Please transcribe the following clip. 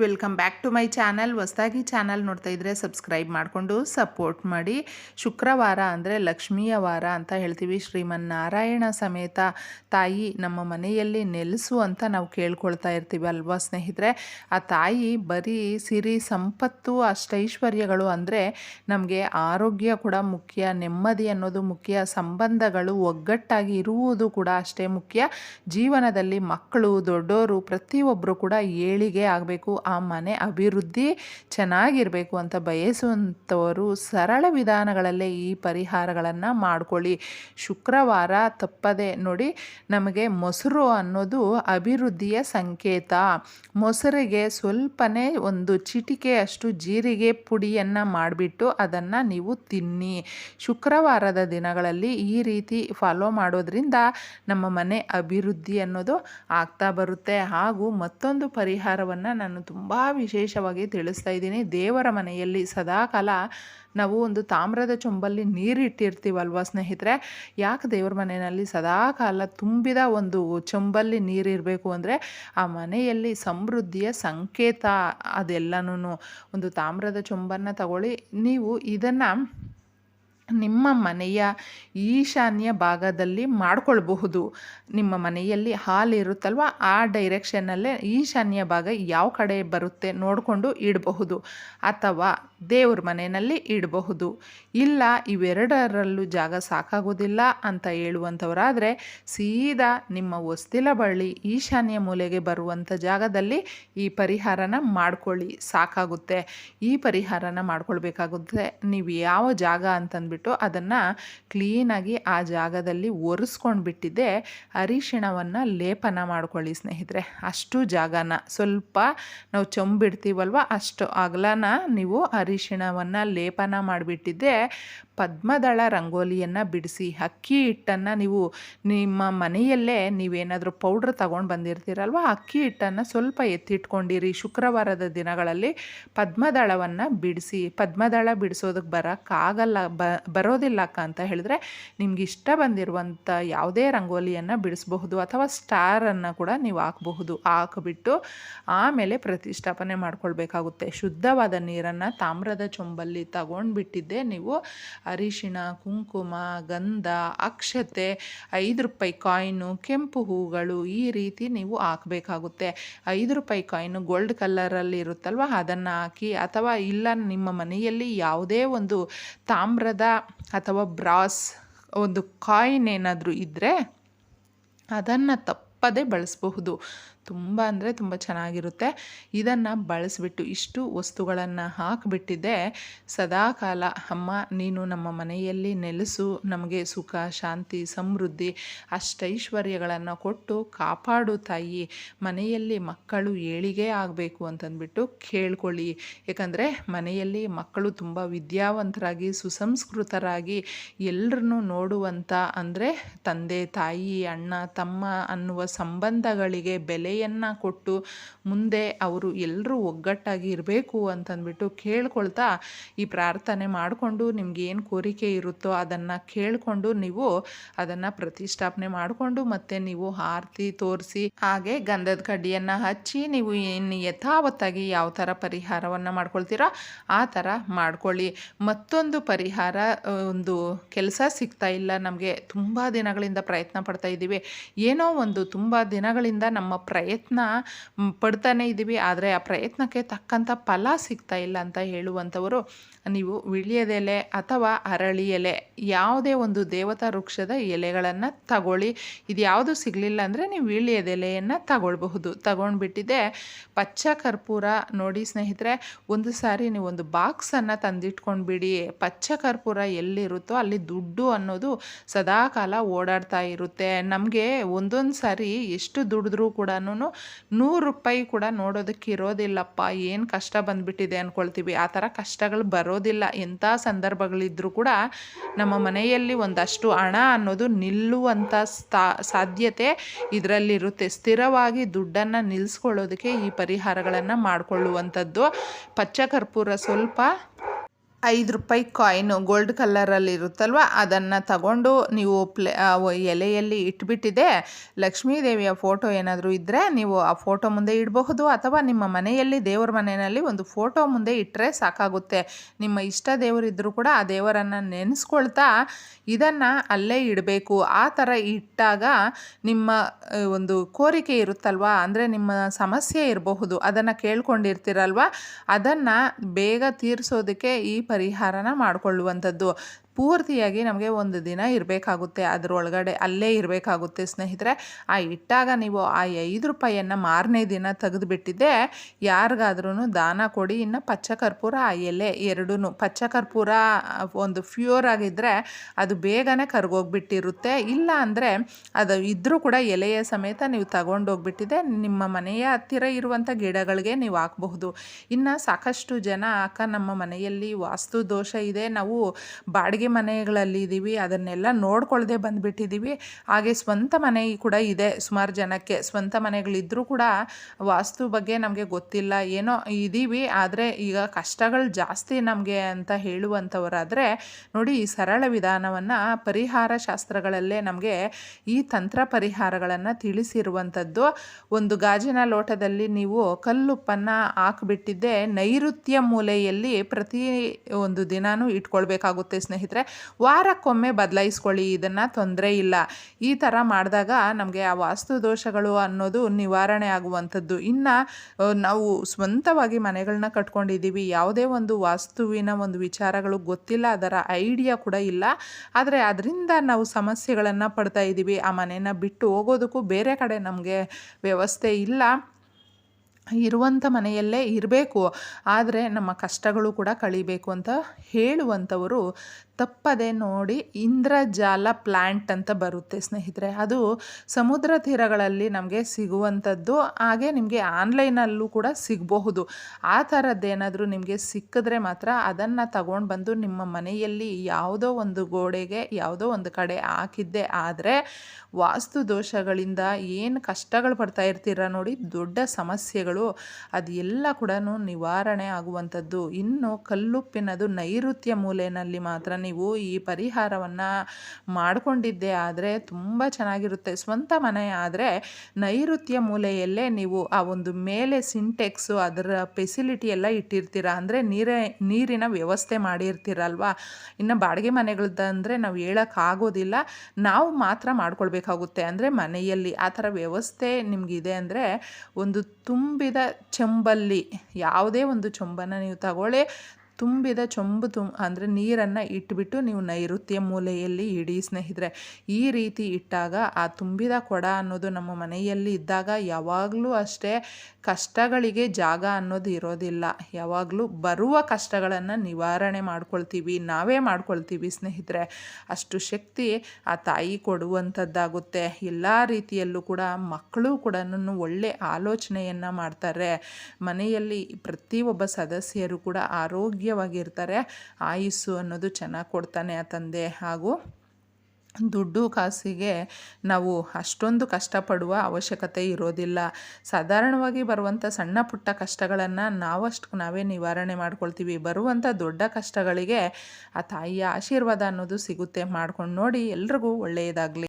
Welcome back to my channel. ಹೊಸದಾಗಿ channel ನೋಡ್ತಾ ಇದ್ದರೆ ಸಬ್ಸ್ಕ್ರೈಬ್ ಮಾಡಿಕೊಂಡು ಸಪೋರ್ಟ್ ಮಾಡಿ. ಶುಕ್ರವಾರ ಅಂದರೆ ಲಕ್ಷ್ಮಿಯ ವಾರ ಅಂತ ಹೇಳ್ತೀವಿ. ಶ್ರೀಮನ್ನಾರಾಯಣ ಸಮೇತ ತಾಯಿ ನಮ್ಮ ಮನೆಯಲ್ಲಿ ನೆಲೆಸು ಅಂತ ನಾವು ಕೇಳ್ಕೊಳ್ತಾ ಇರ್ತೀವಿ ಅಲ್ವಾ ಸ್ನೇಹಿತರೆ? ಆ ತಾಯಿ ಬರೀ ಸಿರಿ ಸಂಪತ್ತು, ಅಷ್ಟೈಶ್ವರ್ಯಗಳು ಅಂದರೆ ನಮಗೆ ಆರೋಗ್ಯ ಕೂಡ ಮುಖ್ಯ, ನೆಮ್ಮದಿ ಅನ್ನೋದು ಮುಖ್ಯ, ಸಂಬಂಧಗಳು ಒಗ್ಗಟ್ಟಾಗಿ ಇರುವುದು ಕೂಡ ಅಷ್ಟೇ ಮುಖ್ಯ. ಜೀವನದಲ್ಲಿ ಮಕ್ಕಳು, ದೊಡ್ಡೋರು ಪ್ರತಿಯೊಬ್ಬರು ಕೂಡ ಏಳಿಗೆ ಆಗಬೇಕು. ಆ ಮನೆ ಅಭಿವೃದ್ಧಿ ಚೆನ್ನಾಗಿರಬೇಕು ಅಂತ ಬಯಸುವಂಥವರು ಸರಳ ವಿಧಾನಗಳಲ್ಲೇ ಈ ಪರಿಹಾರಗಳನ್ನು ಮಾಡ್ಕೊಳ್ಳಿ. ಶುಕ್ರವಾರ ತಪ್ಪದೆ ನೋಡಿ ನಮಗೆ ಮೊಸರು ಅನ್ನೋದು ಅಭಿವೃದ್ಧಿಯ ಸಂಕೇತ. ಮೊಸರಿಗೆ ಸ್ವಲ್ಪನೇ ಒಂದು ಚಿಟಿಕೆಯಷ್ಟು ಜೀರಿಗೆ ಪುಡಿಯನ್ನು ಮಾಡಿಬಿಟ್ಟು ಅದನ್ನು ನೀವು ತಿನ್ನಿ. ಶುಕ್ರವಾರದ ದಿನಗಳಲ್ಲಿ ಈ ರೀತಿ ಫಾಲೋ ಮಾಡೋದ್ರಿಂದ ನಮ್ಮ ಮನೆ ಅಭಿವೃದ್ಧಿ ಅನ್ನೋದು ಆಗ್ತಾ ಬರುತ್ತೆ. ಹಾಗೂ ಮತ್ತೊಂದು ಪರಿಹಾರವನ್ನು ನಾನು ತುಂಬ ವಿಶೇಷವಾಗಿ ತಿಳಿಸ್ತಾ ಇದ್ದೀನಿ. ದೇವರ ಮನೆಯಲ್ಲಿ ಸದಾಕಾಲ ನಾವು ಒಂದು ತಾಮ್ರದ ಚೊಂಬಲ್ಲಿ ನೀರಿಟ್ಟಿರ್ತೀವಲ್ವ ಸ್ನೇಹಿತರೆ? ಯಾಕೆ ದೇವರ ಮನೆಯಲ್ಲಿ ಸದಾಕಾಲ ತುಂಬಿದ ಒಂದು ಚೊಂಬಲ್ಲಿ ನೀರಿರಬೇಕು ಅಂದರೆ ಆ ಮನೆಯಲ್ಲಿ ಸಮೃದ್ಧಿಯ ಸಂಕೇತ ಅದೆಲ್ಲನೂ ಒಂದು ತಾಮ್ರದ ಚೊಂಬನ್ನು ತಗೊಳ್ಳಿ. ನೀವು ಇದನ್ನು ನಿಮ್ಮ ಮನೆಯ ಈಶಾನ್ಯ ಭಾಗದಲ್ಲಿ ಮಾಡಿಕೊಳ್ಬಹುದು. ನಿಮ್ಮ ಮನೆಯಲ್ಲಿ ಹಾಲ್ ಇರುತ್ತಲ್ವ? ಆ ಡೈರೆಕ್ಷನ್ನಲ್ಲೇ ಈಶಾನ್ಯ ಭಾಗ ಯಾವ ಕಡೆ ಬರುತ್ತೆ ನೋಡಿಕೊಂಡು ಇಡಬಹುದು. ಅಥವಾ ದೇವ್ರ ಮನೆಯಲ್ಲಿ ಇಡಬಹುದು. ಇಲ್ಲ, ಇವೆರಡರಲ್ಲೂ ಜಾಗ ಸಾಕಾಗೋದಿಲ್ಲ ಅಂತ ಹೇಳುವಂಥವರಾದರೆ ಸೀದಾ ನಿಮ್ಮ ಹೊಸ್ತಿಲ ಬಳ್ಳಿ ಈಶಾನ್ಯ ಮೂಲೆಗೆ ಬರುವಂಥ ಜಾಗದಲ್ಲಿ ಈ ಪರಿಹಾರನ ಮಾಡ್ಕೊಳ್ಳಿ. ಸಾಕಾಗುತ್ತೆ. ಈ ಪರಿಹಾರನ ಮಾಡ್ಕೊಳ್ಬೇಕಾಗುತ್ತೆ. ನೀವು ಯಾವ ಜಾಗ ಅಂತಂದ್ಬಿಟ್ಟು ಅದನ್ನು ಕ್ಲೀನಾಗಿ ಆ ಜಾಗದಲ್ಲಿ ಒರೆಸ್ಕೊಂಡು ಬಿಟ್ಟಿದ್ದೆ. ಅರಿಶಿಣವನ್ನು ಲೇಪನ ಮಾಡ್ಕೊಳ್ಳಿ ಸ್ನೇಹಿತರೆ. ಅಷ್ಟು ಜಾಗನ. ಸ್ವಲ್ಪ ನಾವು ಚೊಂಬಿಡ್ತೀವಲ್ವ ಅಷ್ಟು ಅಗಲನ ನೀವು ಅರಿಶಿಣವನ್ನು ಲೇಪನ ಮಾಡಿಬಿಟ್ಟಿದ್ದೆ. ಪದ್ಮದಳ ರಂಗೋಲಿಯನ್ನು ಬಿಡಿಸಿ, ಅಕ್ಕಿ ಹಿಟ್ಟನ್ನು ನೀವು ನಿಮ್ಮ ಮನೆಯಲ್ಲೇ ನೀವೇನಾದರೂ ಪೌಡ್ರ್ ತಗೊಂಡು ಬಂದಿರ್ತೀರಲ್ವ, ಅಕ್ಕಿ ಹಿಟ್ಟನ್ನು ಸ್ವಲ್ಪ ಎತ್ತಿಟ್ಕೊಂಡಿರಿ. ಶುಕ್ರವಾರದ ದಿನಗಳಲ್ಲಿ ಪದ್ಮದಳವನ್ನು ಬಿಡಿಸಿ, ಪದ್ಮದಳ ಬಿಡಿಸೋದಕ್ಕೆ ಬರೋಕ್ಕಾಗಲ್ಲ, ಬ ಬರೋದಿಲ್ಲ ಅಕ್ಕ ಅಂತ ಹೇಳಿದ್ರೆ ನಿಮ್ಗೆ ಇಷ್ಟ ಬಂದಿರುವಂಥ ಯಾವುದೇ ರಂಗೋಲಿಯನ್ನು ಬಿಡಿಸಬಹುದು ಅಥವಾ ಸ್ಟಾರನ್ನು ಕೂಡ ನೀವು ಹಾಕಬಹುದು. ಹಾಕಿಬಿಟ್ಟು ಆಮೇಲೆ ಪ್ರತಿಷ್ಠಾಪನೆ ಮಾಡ್ಕೊಳ್ಬೇಕಾಗುತ್ತೆ. ಶುದ್ಧವಾದ ನೀರನ್ನು ತಾಮ್ರದ ಚೊಂಬಲ್ಲಿ ತಗೊಂಡ್ಬಿಟ್ಟಿದ್ದೆ ನೀವು ಅರಿಶಿಣ, ಕುಂಕುಮ, ಗಂಧ, ಅಕ್ಷತೆ, ಐದು ರೂಪಾಯಿ ಕಾಯಿನು, ಕೆಂಪು ಹೂಗಳು ಈ ರೀತಿ ನೀವು ಹಾಕಬೇಕಾಗುತ್ತೆ. ಐದು ರೂಪಾಯಿ ಕಾಯಿನು ಗೋಲ್ಡ್ ಕಲರಲ್ಲಿ ಇರುತ್ತಲ್ವ? ಅದನ್ನು ಹಾಕಿ ಅಥವಾ ಇಲ್ಲ ನಿಮ್ಮ ಮನೆಯಲ್ಲಿ ಯಾವುದೇ ಒಂದು ತಾಮ್ರದ ಅಥವಾ ಬ್ರಾಸ್ ಒಂದು ಕಾಯಿನ್ ಏನಾದರೂ ಇದ್ದರೆ ಅದನ್ನು ತಪ್ಪದೇ ಬಳಸಬಹುದು. ತುಂಬ ಅಂದರೆ ತುಂಬ ಚೆನ್ನಾಗಿರುತ್ತೆ. ಇದನ್ನು ಬಳಸಿಬಿಟ್ಟು ಇಷ್ಟು ವಸ್ತುಗಳನ್ನು ಹಾಕಿಬಿಟ್ಟಿದ್ದೆ ಸದಾಕಾಲ ಅಮ್ಮ, ನೀನು ನಮ್ಮ ಮನೆಯಲ್ಲಿ ನೆಲೆಸು, ನಮಗೆ ಸುಖ, ಶಾಂತಿ, ಸಮೃದ್ಧಿ, ಅಷ್ಟೈಶ್ವರ್ಯಗಳನ್ನು ಕೊಟ್ಟು ಕಾಪಾಡು ತಾಯಿ. ಮನೆಯಲ್ಲಿ ಮಕ್ಕಳು ಏಳಿಗೆ ಆಗಬೇಕು ಅಂತಂದ್ಬಿಟ್ಟು ಕೇಳ್ಕೊಳ್ಳಿ. ಯಾಕಂದರೆ ಮನೆಯಲ್ಲಿ ಮಕ್ಕಳು ತುಂಬ ವಿದ್ಯಾವಂತರಾಗಿ, ಸುಸಂಸ್ಕೃತರಾಗಿ ಎಲ್ಲರನ್ನೂ ನೋಡುವಂಥ ಅಂದರೆ ತಂದೆ, ತಾಯಿ, ಅಣ್ಣ, ತಮ್ಮ ಅನ್ನುವ ಸಂಬಂಧಗಳಿಗೆ ಬೆಲೆ ಬೆಲೆಯನ್ನು ಕೊಟ್ಟು ಮುಂದೆ ಅವರು ಎಲ್ಲರೂ ಒಗ್ಗಟ್ಟಾಗಿ ಇರಬೇಕು ಅಂತಂದ್ಬಿಟ್ಟು ಕೇಳ್ಕೊಳ್ತಾ ಈ ಪ್ರಾರ್ಥನೆ ಮಾಡಿಕೊಂಡು ನಿಮ್ಗೆ ಏನು ಕೋರಿಕೆ ಇರುತ್ತೋ ಅದನ್ನು ಕೇಳಿಕೊಂಡು ನೀವು ಅದನ್ನು ಪ್ರತಿಷ್ಠಾಪನೆ ಮಾಡಿಕೊಂಡು ಮತ್ತೆ ನೀವು ಆರತಿ ತೋರಿಸಿ ಹಾಗೆ ಗಂಧದ ಕಡ್ಡಿಯನ್ನು ಹಚ್ಚಿ ನೀವು ಇನ್ನು ಯಥಾವತ್ತಾಗಿ ಯಾವ ಥರ ಪರಿಹಾರವನ್ನು ಮಾಡ್ಕೊಳ್ತೀರೋ ಆ ಥರ ಮಾಡ್ಕೊಳ್ಳಿ. ಮತ್ತೊಂದು ಪರಿಹಾರ ಒಂದು ಕೆಲಸ ಸಿಗ್ತಾ ಇಲ್ಲ. ನಮಗೆ ತುಂಬ ದಿನಗಳಿಂದ ಪ್ರಯತ್ನ ಪಡ್ತಾ ಇದ್ದೀವಿ ಏನೋ ಒಂದು ತುಂಬ ದಿನಗಳಿಂದ ನಮ್ಮ ಪ್ರಯತ್ನ ಪಡ್ತಾನೇ ಇದ್ದೀವಿ ಆದರೆ ಆ ಪ್ರಯತ್ನಕ್ಕೆ ತಕ್ಕಂಥ ಫಲ ಸಿಗ್ತಾ ಇಲ್ಲ ಅಂತ ಹೇಳುವಂಥವರು ನೀವು ವಿಳ್ಯದೆಲೆ ಅಥವಾ ಅರಳಿ ಎಲೆ, ಯಾವುದೇ ಒಂದು ದೇವತಾ ವೃಕ್ಷದ ಎಲೆಗಳನ್ನು ತಗೊಳ್ಳಿ. ಇದು ಯಾವುದು ಸಿಗಲಿಲ್ಲ ಅಂದರೆ ನೀವು ವೀಳ್ಯದೆಲೆಯನ್ನು ತಗೊಳ್ಬಹುದು. ತಗೊಂಡ್ಬಿಟ್ಟಿದೆ. ಪಚ್ಚ ಕರ್ಪೂರ ನೋಡಿ ಸ್ನೇಹಿತರೆ, ಒಂದು ಸಾರಿ ನೀವು ಒಂದು ಬಾಕ್ಸನ್ನು ತಂದಿಟ್ಕೊಂಡ್ಬಿಡಿ. ಪಚ್ಚ ಕರ್ಪೂರ ಎಲ್ಲಿರುತ್ತೋ ಅಲ್ಲಿ ದುಡ್ಡು ಅನ್ನೋದು ಸದಾಕಾಲ ಓಡಾಡ್ತಾ ಇರುತ್ತೆ. ನಮಗೆ ಒಂದೊಂದು ಸಾರಿ ಎಷ್ಟು ದುಡಿದ್ರೂ ಕೂಡ ನೂರು ರೂಪಾಯಿ ಕೂಡ ನೋಡೋದಕ್ಕೆ ಇರೋದಿಲ್ಲಪ್ಪ. ಏನು ಕಷ್ಟ ಬಂದುಬಿಟ್ಟಿದೆ ಅಂದ್ಕೊಳ್ತೀವಿ ಆ ಥರ ಕಷ್ಟಗಳು ಬರೋದಿಲ್ಲ. ಎಂಥ ಸಂದರ್ಭಗಳಿದ್ದರೂ ಕೂಡ ನಮ್ಮ ಮನೆಯಲ್ಲಿ ಒಂದಷ್ಟು ಹಣ ಅನ್ನೋದು ನಿಲ್ಲುವಂಥ ಸಾಧ್ಯತೆ ಇದರಲ್ಲಿರುತ್ತೆ. ಸ್ಥಿರವಾಗಿ ದುಡ್ಡನ್ನು ನಿಲ್ಲಿಸ್ಕೊಳ್ಳೋದಕ್ಕೆ ಈ ಪರಿಹಾರಗಳನ್ನು ಮಾಡಿಕೊಳ್ಳುವಂಥದ್ದು. ಪಚ್ಚ ಕರ್ಪೂರ ಸ್ವಲ್ಪ ಐದು ರೂಪಾಯಿ ಕಾಯಿನು ಗೋಲ್ಡ್ ಕಲ್ಲರಲ್ಲಿ ಇರುತ್ತಲ್ವ? ಅದನ್ನು ತಗೊಂಡು ನೀವು ಪ್ಲೇ ಎಲೆಯಲ್ಲಿ ಇಟ್ಬಿಟ್ಟಿದೆ. ಲಕ್ಷ್ಮೀ ದೇವಿಯ ಫೋಟೋ ಏನಾದರೂ ಇದ್ದರೆ ನೀವು ಆ ಫೋಟೋ ಮುಂದೆ ಇಡಬಹುದು. ಅಥವಾ ನಿಮ್ಮ ಮನೆಯಲ್ಲಿ ದೇವರ ಮನೆಯಲ್ಲಿ ಒಂದು ಫೋಟೋ ಮುಂದೆ ಇಟ್ಟರೆ ಸಾಕಾಗುತ್ತೆ. ನಿಮ್ಮ ಇಷ್ಟ ದೇವರಿದ್ದರೂ ಕೂಡ ಆ ದೇವರನ್ನು ನೆನೆಸ್ಕೊಳ್ತಾ ಇದನ್ನು ಅಲ್ಲೇ ಇಡಬೇಕು. ಆ ಥರ ಇಟ್ಟಾಗ ನಿಮ್ಮ ಒಂದು ಕೋರಿಕೆ ಇರುತ್ತಲ್ವಾ? ಅಂದರೆ ನಿಮ್ಮ ಸಮಸ್ಯೆ ಇರಬಹುದು. ಅದನ್ನು ಕೇಳ್ಕೊಂಡಿರ್ತೀರಲ್ವ? ಅದನ್ನು ಬೇಗ ತೀರಿಸೋದಕ್ಕೆ ಈ ಪರಿಹಾರನ ಮಾಡಿಕೊಳ್ಳುವಂಥದ್ದು. ಪೂರ್ತಿಯಾಗಿ ನಮಗೆ ಒಂದು ದಿನ ಇರಬೇಕಾಗುತ್ತೆ. ಅದರೊಳಗಡೆ ಅಲ್ಲೇ ಇರಬೇಕಾಗುತ್ತೆ ಸ್ನೇಹಿತರೆ. ಆ ಇಟ್ಟಾಗ ನೀವು ಆ ಐದು ರೂಪಾಯಿಯನ್ನು ಮಾರನೇ ದಿನ ತೆಗೆದುಬಿಟ್ಟಿದ್ದೆ. ಯಾರಿಗಾದ್ರೂ ದಾನ ಕೊಡಿ. ಇನ್ನು ಪಚ್ಚ ಕರ್ಪೂರ ಆ ಎಲೆ ಎರಡೂ ಪಚ್ಚ ಕರ್ಪೂರ ಒಂದು ಫ್ಯೂರ್ ಆಗಿದ್ದರೆ ಅದು ಬೇಗನೆ ಕರ್ಗೋಗ್ಬಿಟ್ಟಿರುತ್ತೆ. ಇಲ್ಲ ಅಂದರೆ ಅದು ಇದ್ದರೂ ಕೂಡ ಎಲೆಯ ಸಮೇತ ನೀವು ತಗೊಂಡೋಗ್ಬಿಟ್ಟಿದೆ. ನಿಮ್ಮ ಮನೆಯ ಹತ್ತಿರ ಇರುವಂಥ ಗಿಡಗಳಿಗೆ ನೀವು ಹಾಕಬಹುದು. ಇನ್ನು ಸಾಕಷ್ಟು ಜನ, ಅಕ್ಕ, ನಮ್ಮ ಮನೆಯಲ್ಲಿ ವಾಸ್ತು ದೋಷ ಇದೆ. ನಾವು ಬಾಡಿಗೆ ಮನೆಗಳಲ್ಲಿ ಇದ್ದೀವಿ ಅದನ್ನೆಲ್ಲ ನೋಡ್ಕೊಳ್ಳದೆ ಬಂದುಬಿಟ್ಟಿದ್ದೀವಿ ಹಾಗೆ ಸ್ವಂತ ಮನೆ ಕೂಡ ಇದೆ ಸುಮಾರು ಜನಕ್ಕೆ. ಸ್ವಂತ ಮನೆಗಳಿದ್ದರೂ ಕೂಡ ವಾಸ್ತು ಬಗ್ಗೆ ನಮಗೆ ಗೊತ್ತಿಲ್ಲ, ಏನೋ ಇದ್ದೀವಿ ಆದರೆ ಈಗ ಕಷ್ಟಗಳು ಜಾಸ್ತಿ ನಮಗೆ ಅಂತ ಹೇಳುವಂಥವರಾದರೆ, ನೋಡಿ ಈ ಸರಳ ವಿಧಾನವನ್ನು ಪರಿಹಾರ ಶಾಸ್ತ್ರಗಳಲ್ಲೇ ನಮಗೆ ಈ ತಂತ್ರ ಪರಿಹಾರಗಳನ್ನು ತಿಳಿಸಿರುವಂಥದ್ದು. ಒಂದು ಗಾಜಿನ ಲೋಟದಲ್ಲಿ ನೀವು ಕಲ್ಲುಪ್ಪನ್ನು ಹಾಕಿಬಿಟ್ಟಿದ್ದೆ, ನೈಋತ್ಯ ಮೂಲೆಯಲ್ಲಿ ಪ್ರತಿ ಒಂದು ದಿನಾನೂ ಇಟ್ಕೊಳ್ಬೇಕಾಗುತ್ತೆ ಸ್ನೇಹಿತರೆ. ವಾರಕ್ಕೊಮ್ಮೆ ಬದಲಾಯಿಸ್ಕೊಳ್ಳಿ, ಇದನ್ನು ತೊಂದರೆ ಇಲ್ಲ. ಈ ಥರ ಮಾಡಿದಾಗ ನಮಗೆ ಆ ವಾಸ್ತು ದೋಷಗಳು ಅನ್ನೋದು ನಿವಾರಣೆ ಆಗುವಂಥದ್ದು. ಇನ್ನು ನಾವು ಸ್ವಂತವಾಗಿ ಮನೆಗಳನ್ನ ಕಟ್ಕೊಂಡಿದ್ದೀವಿ. ಯಾವುದೇ ಒಂದು ವಾಸ್ತುವಿನ ಒಂದು ವಿಚಾರಗಳು ಗೊತ್ತಿಲ್ಲ, ಅದರ ಐಡಿಯಾ ಕೂಡ ಇಲ್ಲ. ಆದರೆ ಅದರಿಂದ ನಾವು ಸಮಸ್ಯೆಗಳನ್ನು ಪಡ್ತಾ ಇದ್ದೀವಿ. ಆ ಮನೆನ ಬಿಟ್ಟು ಹೋಗೋದಕ್ಕೂ ಬೇರೆ ಕಡೆ ನಮಗೆ ವ್ಯವಸ್ಥೆ ಇಲ್ಲ. ಇರುವಂಥ ಮನೆಯಲ್ಲೇ ಇರಬೇಕು. ಆದರೆ ನಮ್ಮ ಕಷ್ಟಗಳು ಕೂಡ ಕಳಿಬೇಕು ಅಂತ ಹೇಳುವಂಥವರು ತಪ್ಪದೆ ನೋಡಿ ಇಂದ್ರಜಾಲ ಪ್ಲ್ಯಾಂಟ್ ಅಂತ ಬರುತ್ತೆ ಸ್ನೇಹಿತರೆ. ಅದು ಸಮುದ್ರ ತೀರಗಳಲ್ಲಿ ನಮಗೆ ಸಿಗುವಂಥದ್ದು. ಹಾಗೆ ನಿಮಗೆ ಆನ್ಲೈನಲ್ಲೂ ಕೂಡ ಸಿಗಬಹುದು. ಆ ಥರದ್ದೇನಾದರೂ ನಿಮಗೆ ಸಿಕ್ಕಿದ್ರೆ ಮಾತ್ರ ಅದನ್ನು ತಗೊಂಡು ಬಂದು ನಿಮ್ಮ ಮನೆಯಲ್ಲಿ ಯಾವುದೋ ಒಂದು ಗೋಡೆಗೆ, ಯಾವುದೋ ಒಂದು ಕಡೆ ಹಾಕಿದ್ದೆ ಆದರೆ ವಾಸ್ತು ದೋಷಗಳಿಂದ ಏನು ಕಷ್ಟಗಳು ಪಡ್ತಾ ಇರ್ತೀರ ನೋಡಿ, ದೊಡ್ಡ ಸಮಸ್ಯೆಗಳು. ಅದೆಲ್ಲ ಕೂಡ ನಿವಾರಣೆ ಆಗುವಂಥದ್ದು. ಇನ್ನು ಕಲ್ಲುಪ್ಪಿನದು ನೈಋತ್ಯ ಮೂಲೆಯಲ್ಲಿ ಮಾತ್ರ ನೀವು ಈ ಪರಿಹಾರವನ್ನು ಮಾಡಿಕೊಂಡಿದ್ದೆ ಆದರೆ ತುಂಬ ಚೆನ್ನಾಗಿರುತ್ತೆ. ಸ್ವಂತ ಮನೆ ಆದರೆ ನೈಋತ್ಯ ಮೂಲೆಯಲ್ಲೇ ನೀವು ಆ ಒಂದು ಮೇಲೆ ಸಿಂಟೆಕ್ಸು, ಅದರ ಫೆಸಿಲಿಟಿ ಎಲ್ಲ ಇಟ್ಟಿರ್ತೀರ? ಅಂದರೆ ನೀರೇ, ನೀರಿನ ವ್ಯವಸ್ಥೆ ಮಾಡಿರ್ತೀರಲ್ವಾ? ಇನ್ನು ಬಾಡಿಗೆ ಮನೆಗಳದ್ದಂದರೆ ನಾವು ಹೇಳೋಕ್ಕಾಗೋದಿಲ್ಲ ನಾವು ಮಾತ್ರ ಮಾಡ್ಕೊಳ್ಬೇಕಾಗುತ್ತೆ. ಅಂದರೆ ಮನೆಯಲ್ಲಿ ಆ ಥರ ವ್ಯವಸ್ಥೆ ನಿಮಗಿದೆ ಅಂದರೆ ಒಂದು ತುಂಬಿದ ಚೆಂಬಲ್ಲಿ, ಯಾವುದೇ ಒಂದು ಚೊಂಬನ್ನು ನೀವು ತಗೊಳ್ಳಿ. ತುಂಬಿದ ಚೊಂಬು ತುಂ, ಅಂದರೆ ನೀರನ್ನು ಇಟ್ಬಿಟ್ಟು ನೀವು ನೈಋತ್ಯ ಮೂಲೆಯಲ್ಲಿ ಇಡಿ ಸ್ನೇಹಿತರೆ. ಈ ರೀತಿ ಇಟ್ಟಾಗ ಆ ತುಂಬಿದ ಕೊಡ ಅನ್ನೋದು ನಮ್ಮ ಮನೆಯಲ್ಲಿ ಇದ್ದಾಗ ಯಾವಾಗಲೂ ಅಷ್ಟೇ ಕಷ್ಟಗಳಿಗೆ ಜಾಗ ಅನ್ನೋದು ಇರೋದಿಲ್ಲ. ಯಾವಾಗಲೂ ಬರುವ ಕಷ್ಟಗಳನ್ನು ನಿವಾರಣೆ ಮಾಡ್ಕೊಳ್ತೀವಿ, ನಾವೇ ಮಾಡ್ಕೊಳ್ತೀವಿ ಸ್ನೇಹಿತರೆ. ಅಷ್ಟು ಶಕ್ತಿ ಆ ತಾಯಿ ಕೊಡುವಂಥದ್ದಾಗುತ್ತೆ. ಎಲ್ಲ ರೀತಿಯಲ್ಲೂ ಕೂಡ ಮಕ್ಕಳು ಕೂಡ ಒಳ್ಳೆ ಆಲೋಚನೆಯನ್ನು ಮಾಡ್ತಾರೆ. ಮನೆಯಲ್ಲಿ ಪ್ರತಿಯೊಬ್ಬ ಸದಸ್ಯರು ಕೂಡ ಆರೋಗ್ಯವಾಗಿರ್ತಾರೆ. ಆಯುಸ್ಸು ಅನ್ನೋದು ಚೆನ್ನಾಗಿ ಕೊಡ್ತಾನೆ ಆ ತಂದೆ. ಹಾಗೂ ದುಡ್ಡು ಕಾಸಿಗೆ ನಾವು ಅಷ್ಟೊಂದು ಕಷ್ಟಪಡುವ ಅವಶ್ಯಕತೆ ಇರೋದಿಲ್ಲ. ಸಾಧಾರಣವಾಗಿ ಬರುವಂಥ ಸಣ್ಣ ಪುಟ್ಟ ಕಷ್ಟಗಳನ್ನು ನಾವಷ್ಟು ನಾವೇ ನಿವಾರಣೆ ಮಾಡ್ಕೊಳ್ತೀವಿ. ಬರುವಂಥ ದೊಡ್ಡ ಕಷ್ಟಗಳಿಗೆ ಆ ತಾಯಿಯ ಆಶೀರ್ವಾದ ಅನ್ನೋದು ಸಿಗುತ್ತೆ. ಮಾಡ್ಕೊಂಡು ನೋಡಿ ಎಲ್ರಿಗೂ ಒಳ್ಳೆಯದಾಗಲಿ.